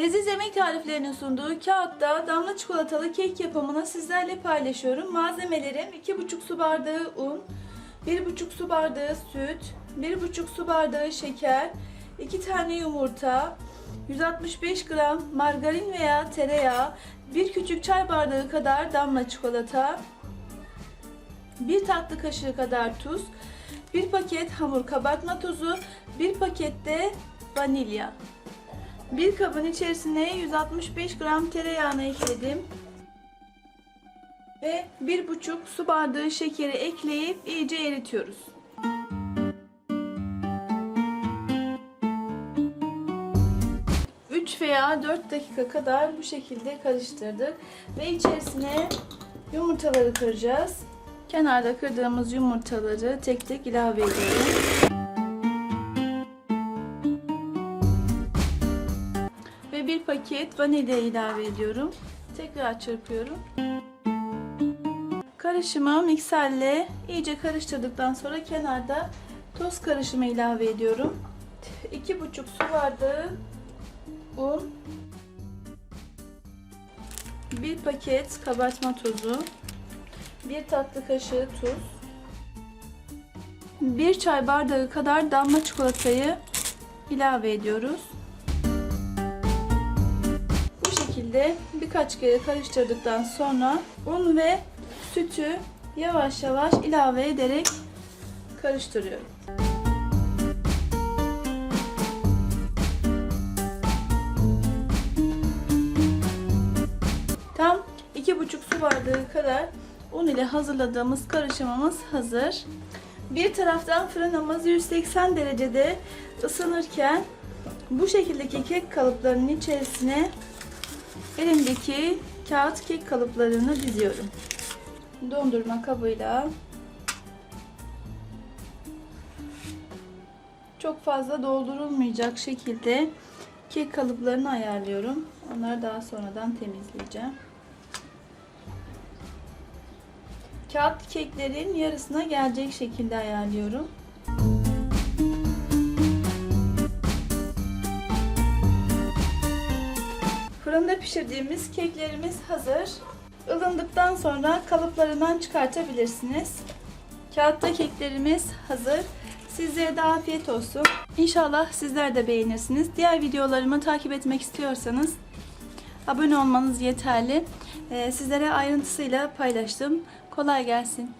Leziz yemek tariflerinin sunduğu kağıtta damla çikolatalı kek yapımını sizlerle paylaşıyorum. Malzemelerim 2,5 su bardağı un, 1,5 su bardağı süt, 1,5 su bardağı şeker, 2 tane yumurta, 165 gram margarin veya tereyağı, 1 küçük çay bardağı kadar damla çikolata, 1 tatlı kaşığı kadar tuz, 1 paket hamur kabartma tozu, 1 pakette vanilya. Bir kabın içerisine 165 gram tereyağını ekledim. Ve 1,5 su bardağı şekeri ekleyip iyice eritiyoruz. Veya 4 dakika kadar bu şekilde karıştırdık. Ve içerisine yumurtaları kıracağız. Kenarda kırdığımız yumurtaları tek tek ilave ediyorum. Bir paket vanilya ilave ediyorum. Tekrar çırpıyorum. Karışımı mikserle iyice karıştırdıktan sonra kenarda toz karışımı ilave ediyorum. 2,5 su bardağı un, bir paket kabartma tozu, bir tatlı kaşığı tuz, bir çay bardağı kadar damla çikolatayı ilave ediyoruz. Şekilde birkaç kere karıştırdıktan sonra un ve sütü yavaş yavaş ilave ederek karıştırıyorum. Tam 2,5 su bardağı kadar un ile hazırladığımız karışımımız hazır. Bir taraftan fırınımız 180 derecede ısınırken bu şekildeki kek kalıplarının içerisine elimdeki kağıt kek kalıplarını diziyorum. Dondurma kabıyla çok fazla doldurulmayacak şekilde kek kalıplarını ayarlıyorum. Onları daha sonradan temizleyeceğim. Kağıt keklerin yarısına gelecek şekilde ayarlıyorum. Fırında pişirdiğimiz keklerimiz hazır. Ilındıktan sonra kalıplarından çıkartabilirsiniz. Kağıtta keklerimiz hazır. Sizlere de afiyet olsun. İnşallah sizler de beğenirsiniz. Diğer videolarımı takip etmek istiyorsanız abone olmanız yeterli. Ee, Sizlere ayrıntısıyla paylaştım. Kolay gelsin.